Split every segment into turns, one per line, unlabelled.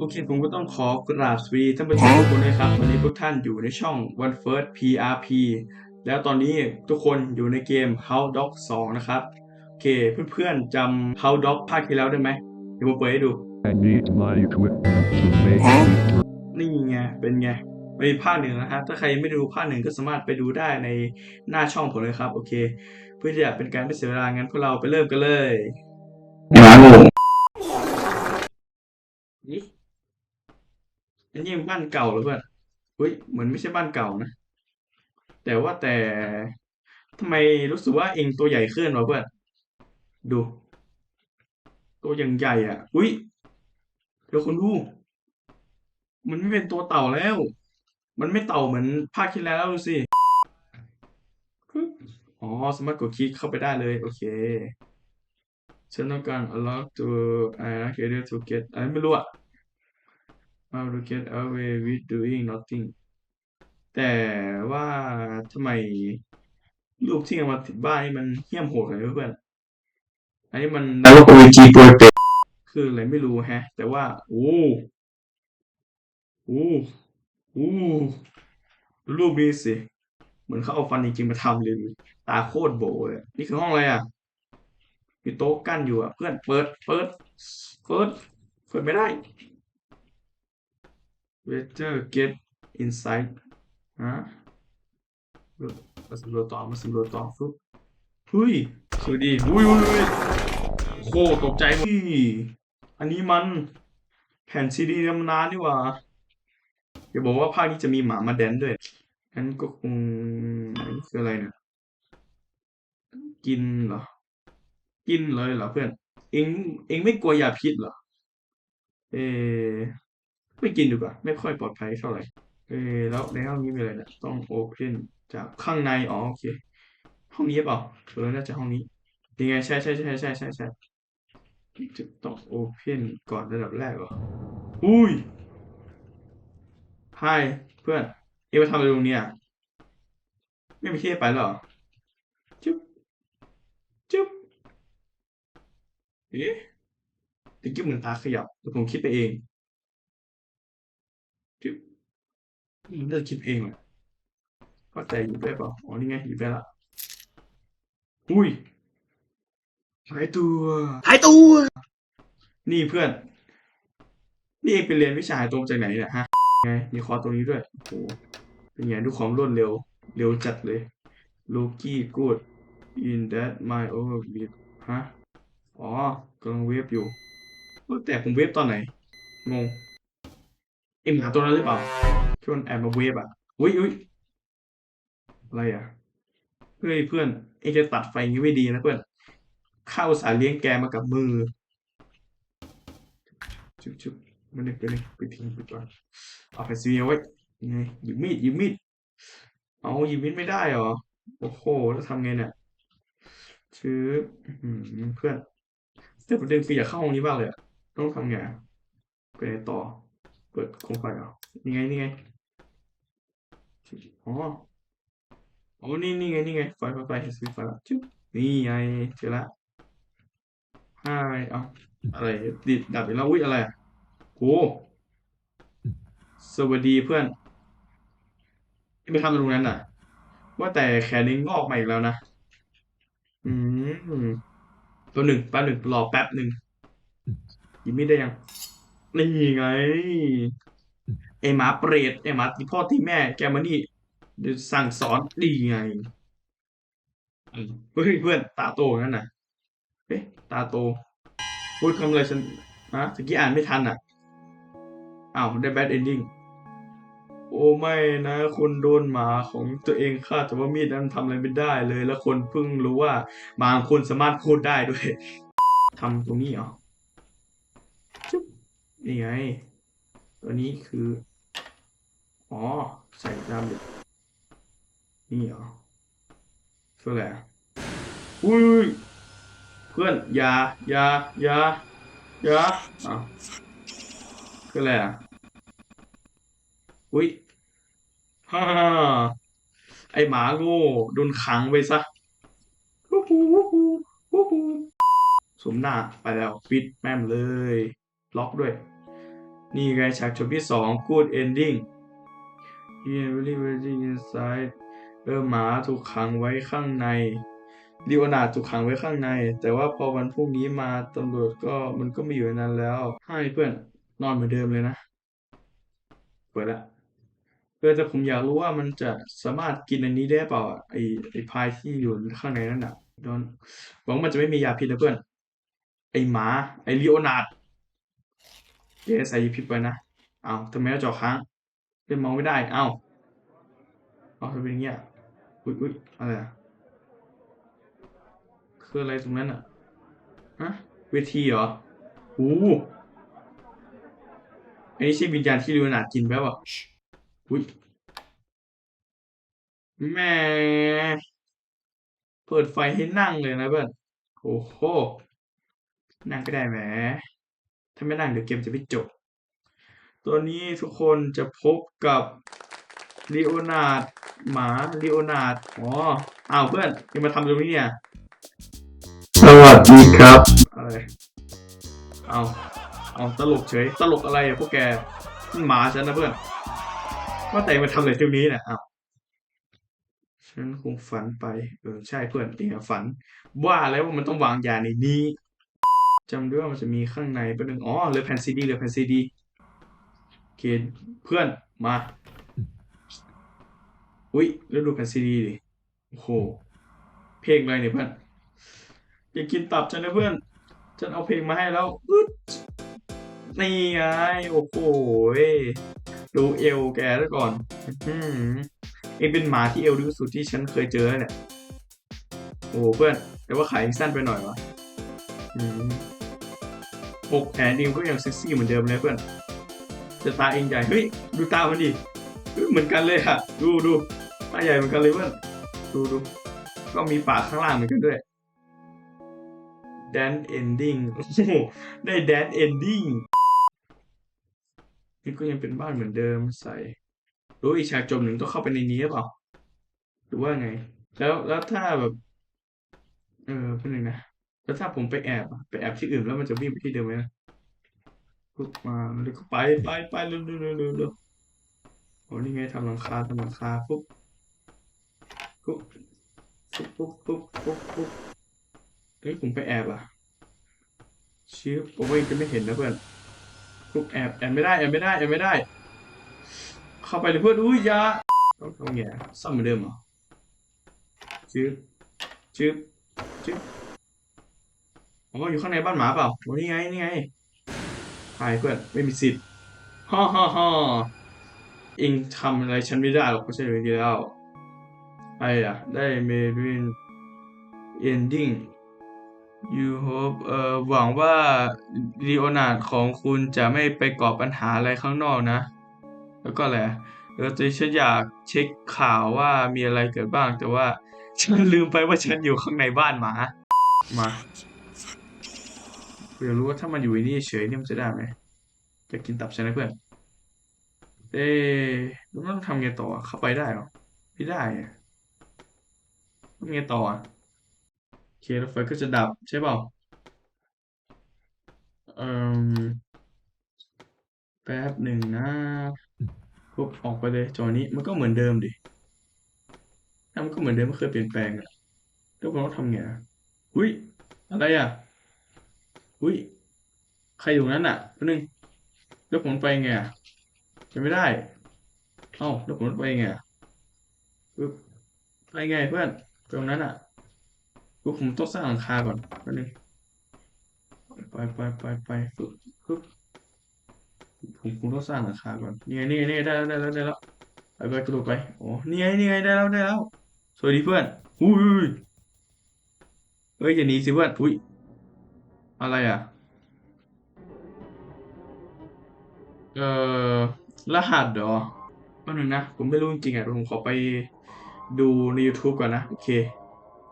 โอเค ผมก็ต้องขอกราบสวัสดีท่านผู้ชมทุกคนนะครับ วันนี้พวกท่านอยู่ในช่อง One First PRP แล้วตอนนี้ทุกคนอยู่ในเกม House Dog 2 นะครับ โอเค เพื่อนๆจำ House Dog ภาคที่แล้วได้ไหมเดี๋ยวผมเปิดให้ดู
I need my equipment to make it.
นี่ไง เป็นไงมันมีภาคหนึ่งนะครับ ถ้าใครยังไม่ได้ดูภาคหนึ่งก็สามารถไปดูได้ในหน้าช่องผมเลยครับ โอเค เพื่อที่จะเป็นการไม่เสียเวลางั้นพวกเราไปเริ่มกันเลยหมาโง่นี่ อันนี้มันบ้านเก่าหรือเปล่าอุ้ยเหมือนไม่ใช่บ้านเก่านะ แต่ว่าแต่ทำไมรู้สึกว่าเองตัวใหญ่ขึ้นวะเพื่อนดู ตัวอย่างใหญ่อะ อุ้ยเดี๋ยวคุณดู มันไม่เป็นตัวเต่าแล้ว มันไม่เต่าเหมือนภาคที่แล้วดูสิอ๋อสามารถกดคลิกเข้าไปได้เลย โอเคฉันต้องการ unlock to อะไรนะ career to get อะไรไม่รู้อะ how to get away with doing nothing แต่ว่าทำไมรูปที่เอามาติดบ้านนี่มันเหี้ยมโหดเลยเพื่อนอันนี้มัน
แล้วก็เป็นจีโปรเจก
คืออะไรไม่รู้แฮะ แต่ว่า โอ้โอ้โอ้ดูรูปนี้สิเหมือนเขาเอาฟันจริงๆมาทำเลยตาโคตรโบเลยนี่คือห้องอะไรอะมีโต๊ะกั้นอยู่อะ เพื่อนเปิดเปิดเปิดเปิดไม่ได้ Better get inside ฮะมาสำรวจต่อมาสำรวจต่อฟึบเฮ้ยสวัสดีอุ้ยอุ้ยอุ้ยโคตรตกใจหมดอุ้ยอันนี้มันแผ่นซีดีตำนานนี่ว่าอย่าบอกว่าภาคนี้จะมีหมามาแดนด้วยงั้นก็คงอันนี้คืออะไรเนี่ย กินเหรอ กินเลยเหรอเพื่อน เองเองไม่กลัวยาพิษเหรอ เออ ไม่กินดีกว่า ไม่ค่อยปลอดภัยเท่าไหร่ เออแล้วในห้องนี้มีอะไรนี่ยต้องโอเพนจากข้างใน อ๋อโอเค ห้องนี้เปล่าเออน่าจะห้องนี้ยังไงใช่ใช่ใช่ใช่ใช่ใช่จะต้องโอเพนก่อนระดับแรกเหรอ อุ้ยไฮเพื่อน เอวมาทำอะไรตรงเนี้ยไม่มีที่ไปหรอ จุ๊บ จุ๊บ เอ๊ะตะกี้เหมือนตาขยับแต่ผมคิดไปเอง จุ๊บมันน่าจะคิดเองแหละว่าแต่หยิบได้เปล่าอ๋อนี่ไงหยิบได้ละอุ้ยหายตัว
หายตัว
นี่เพื่อน นี่เองไปเรียนวิชาหายตัวมาจากไหนเนี่ยฮะไงมีคอร์สตรงนี้ด้วยโอ้โหเป็นไงดูความรวดเร็ว เร็วจัดเลย Loki good in that my overview ฮะ อ๋อกำลังเวฟอยู่เออแต่ผมเวฟตอนไหน งงเอ็มหาตัวนั้นหรือเปล่าที่มันแอบมาเวฟอะอุ้ยอุ้ยอะไรอะเฮ้ยเพื่อนเอ็งจะตัดไฟงี้ไม่ดีนะเพื่อนข้าวสารเลี้ยงแกมากับมือชุบชุบมันนึกไปเลยไปทิ้งไปก่อนเอาไปซีเอาไว้ยังไงหยิบมีดหยิบมีดเอาหยิบมีดไม่ได้เหรอ โอ้โหแล้วทำไงเนี่ยชื้ออื้อหือเพื่อนแต่ประเด็นคือยากเข้าห้องนี้บ้างเลยต้องทำไงไปต่อ เปิดโคมไฟเหรอนี่ไงนี่ไงอ๋ออ๋อนี่นี่ไงนี่ไงไฟไฟไฟเห็นสวิตไฟล้วจุ๊บนี่ไงเจอละไฮเอาอะไรดิดดับอีกแล้วอุ้ยอะไรอะโอ้สวัสดีเพื่อนไปทำตรงนั้นน่ะ ว่าแต่แขนนี้งอกมาอีกแล้วนะ อืมตัวหนึ่งแป๊บหนึ่งรอแป๊บหนึ่งยิงไม่ได้ยัง นี่ไง ไอหมาเปรตไอหมาที่พ่อที่แม่แกมานี่เดี๋ยวสั่งสอนดีไงเฮ้ยเพื่อนตาโตงั้นน่ะเอ๊ะตาโต พูดคำอะไรฉันนะตะกี้อ่านไม่ทันอะอ้าวได้แบดเอนดิ้งโอ้ไม่นะ คุณโดนหมาของตัวเองฆ่าแต่ว่ามีดนั้นทำอะไรไม่ได้เลย แล้วคนเพิ่งรู้ว่าบางคนสามารถพูดได้ด้วยทำตรงนี้เหรอ นี่ไง ตัวนี้คือ อ๋อ ใส่ดำเด็นี่เหรอคืออะไรอะอุ้ยเพื่อนอย่าอย่าอย่าอย่าอ้าวคืออะไรอะอุ้ยฮ่าไอหมาโง่โดนขังไปซะวู้ฮู้วู้ฮู้ฮู้สมหน้าไปแล้วปิดแม่มเลย ล็อกด้วย นี่ไงฉากจบที่สอง good ending Here very very inside เออหมาถูกขังไว้ข้างในลีโอนาร์ถูกขังไว้ข้างใน แต่ว่าพอวันพรุ่งนี้มาตำรวจก็มันก็ไม่อยู่ในนั้นแล้ว ให้เพื่อนนอนเหมือนเดิมเลยนะเปิดละเออแต่ผมอยากรู้ว่ามันจะสามารถกินอันนี้ได้เปล่าอะไอไอพายที่อยู่ข้างในนั่นน่ะโดนหวังว่ามันจะไม่มียาพิษนะเพื่อน ไอหมา ไอลีโอนาร์ด เยใส่ยาพิษไปนะ เอาทำไมเราจอค้างเล่นมองไม่ได้ เอ้าเอาทำเป็นอย่างเงี้ย อุ้ยอุ้ยอะไรอะคืออะไรตรงนั้นอะฮะเวทีเหรอโอ้อันนี้ใช่วิญญาณที่ลีโอนาร์ดกินแป๊บอะอุ้ยแม่เปิดไฟให้นั่งเลยนะเพื่อน โอ้โห นั่งก็ได้แหม ถ้าไม่นั่งเดี๋ยวเกมจะไม่จบ ตัวนี้ทุกคนจะพบกับลีโอนาร์ดหมาลีโอนาร์ดอ๋ออ้าวเพื่อนยังมาทำตรงนี้เนี่ย
สวัสดีครับ
อะไรเอาเอาตลกเฉย ตลกอะไรอะพวกแกนี่หมาฉันนะเพื่อนว่าแต่มาทำอะไรตรงนี้เนี่ยอ้าวฉันคงฝันไป เออใช่เพื่อนเองอะฝัน ว่าแล้วว่ามันต้องวางยาในนี้ จำได้ว่ามันจะมีข้างในป็นหนึ่งอ๋อเหลือแผ่นซีดีเหลือแผ่นซีดีโอเคเพื่อนมา อุ้ยแล้วดูแผ่นซีดีดิโอ้โหเพลงอะไรเนี่ยเพื่อนอย่ากินตับฉันนะเพื่อน ฉันเอาเพลงมาให้แล้วอึดนี่ไงโอ้โหดูเอวแกแล้วก่อนอื้อหือเองเป็นหมาที่เอวดีสุดที่ฉันเคยเจอเนี่ยโอ้โหเพื่อน แต่ว่าขายสั้นไปหน่อยวะอืม อกแขนเองก็ยังเซ็กซี่เหมือนเดิมเลยเพื่อนแต่ตาเองใหญ่เฮ้ยดูตามันดิเฮ้ยเหมือนกันเลยอะดูดูตาใหญ่เหมือนกันเลยเพื่อนดูดูก็มีปากข้างล่างเหมือนกันด้วยแดนเอนดิ้งโอ้โหได้แดนเอนดิ้งนี่ก็ยังเป็นบ้านเหมือนเดิมใส่รู้อีกฉากจบหนึ่งต้องเข้าไปในนี้หรือเปล่าหรือว่าไง แล้วแล้วถ้าแบบ เออเป็นหนึ่งนะ แล้วถ้าผมไปแอบไปแอบที่อื่นแล้วมันจะวิ่งไปที่เดิมไหมนะปุ๊บมาแล้วก็ไปไปไปเร็วเร็วเร็วเร็วเร็วโอ้นี่ไงทำหลังคาทำหลังคาปุ๊บปุ๊บปุ๊บปุ๊บปุ๊บปุ๊บเฮ้ยผมไปแอบอะชิปผมว่าจะไม่เห็นนะเพื่อนปุ๊บแอบแอบไม่ได้แอบไม่ได้แอบไม่ได้ เข้าไปเลยเพื่อนอุ้ยยาต้องต้องแง่ซ่อมเหมือนเดิมเหรอชิปชิปชิป อ๋ออยู่ข้างในบ้านหมาเปล่าโอ้นี่ไงนี่ไงไปเพื่อนไม่มีสิทธิ์ฮ่าฮ่าฮ่าเองทำอะไรฉันไม่ได้หรอกไม่ใช่เรื่องเดียวไอ้อะได้เมริน ending you hope เอ่อหวังว่าลีโอนาร์ดของคุณจะไม่ไปก่อปัญหาอะไรข้างนอกนะ แล้วก็อะไรอะเออแต่ฉันอยากเช็คข่าวว่ามีอะไรเกิดบ้างแต่ว่า ฉันลืมไปว่าฉันอยู่ข้างในบ้านหมา มา อยากรู้ว่าถ้ามันอยู่ในนี่เฉยเนี่ยมันจะได้ไหมจะกินตับฉันนะเพื่อน เอ๊ะแล้วมันต้องทำไงต่อเข้าไปได้หรอไม่ได้อะทำไงต่อโอเคแล้วไฟก็จะดับใช่เปล่าเอ่มแป๊บหนึ่งนะปุ๊บออกไปเลยจอนี้มันก็เหมือนเดิมดิถ้ามันก็เหมือนเดิมไม่เคยเปลี่ยนแปลงอะแล้วผมต้องทำไงอะอุ้ยอะไรอะ อุ้ย ใครอยู่นั้นอะแป๊บนึงแล้วผมไปไงอะไม่ได้ เอ้าแล้วผมไปไงปึ๊บไปไงเพื่อนไปตรงนั้นอะปึ๊บผมต้องสร้างหลังคาก่อนแป๊บนึงไปไปไปไปปึ๊บปึ๊บผมผมต้องสร้างหลังคาก่อนนี่ไงนี่ไงนี่ไงได้แล้วได้แล้วได้แล้วไปไปกระโดดไปโอ้นี่ไงนี่ไงได้แล้วได้แล้วสวัสดีเพื่อนอุ้ยเฮ้ยอย่าหนีสิเพื่อนอุ้ย อะไรอะ เอ่อ รหัสเหรอแป๊บนึงนะ ผมไม่รู้จริงๆอะเดี๋ยวผมขอไปดูใน YouTube ก่อนนะ โอเค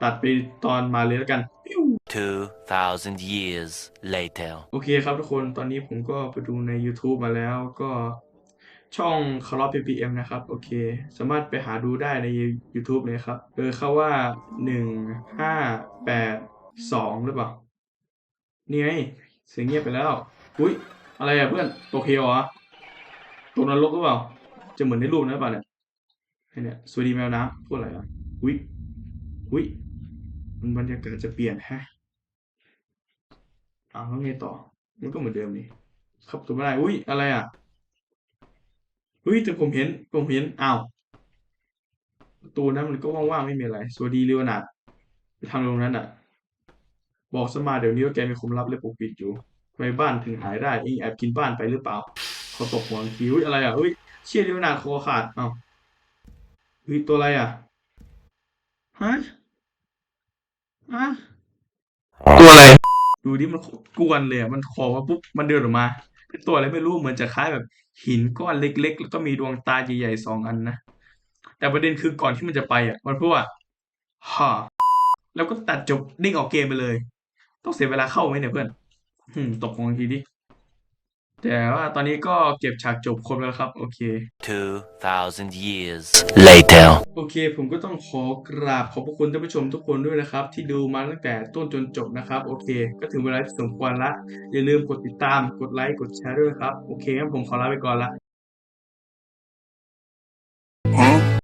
ตัดไปตอนมาเลยแล้วกัน
2,000 years later.
โอเคครับทุกคนตอนนี้ผมก็ไปดูใน YouTube มาแล้วก็ช่อง c a r o p ppm นะครับ โอเค สามารถไปหาดูได้ใน YouTube เลยครับ เออเขาว่าหนึ่งห้าแปดสองหรือเปล่า นี่ไงเสียงเงียบไปแล้ว อุ้ยอะไรอะเพื่อนตกเหวเหรอตกนรกหรือเปล่า จะเหมือนในรูปนั้นหรือเปล่าเนี่ยไอเนี่ยสวัสดีแมวน้ำพูดอะไรอะอุ้ยอุ้ยมันบรรยากาศจะเปลี่ยนแฮะอ้าวแล้วไงต่อ มันก็เหมือนเดิมนี่ครับตัวไม่ได้อุ้ยอะไรอะอุ้ยแต่ผมเห็นผมเห็นอ้าวประตูนั้นมันก็ว่างๆไม่มีอะไรสวัสดีเลโอนาดไปทำตรงนั้นอะ บอกสมาเดี๋ยวนี้ว่าแกมีความลับและปกปิดอยู่ทำไมบ้านถึงหายได้เองแอบกินบ้านไปหรือเปล่าเขาตกหัวคิวอะไรอะเฮ้ยเชี่ยเลโอนาร์ดคอขาดเอ้าเฮ้ยตัวอะไรอะฮะฮะ
ตัวอะไร
ดูดิมันกวนเลยอะมันคอมาปุ๊บมันเดินออกมาเป็นตัวอะไรไม่รู้เหมือนจะคล้ายแบบ หินก้อนเล็ก ๆ แล้วก็มีดวงตาใหญ่ๆสองอันนะแต่ประเด็นคือก่อนที่มันจะไปอะมันพูดว่าฮ่าแล้วก็ตัดจบนิ่งออกเกมไปเลย ต้องเสียเวลาเข้าไหมเนี่ยเพื่อนหืมตกของทีดิแต่ว่าตอนนี้ก็เก็บฉากจบครบแล้วครับ โอเค
2,000 years later.
โอเค ผมก็ต้องขอกราบขอบพระคุณท่านผู้ชมทุกคนด้วยนะครับ ที่ดูมาตั้งแต่ต้นจนจบนะครับ โอเค ก็ถึงเวลาที่สมควรละ อย่าลืมกดติดตามกดไลค์กดแชร์ด้วยนะครับ โอเคงั้นผมขอลาไปก่อนละ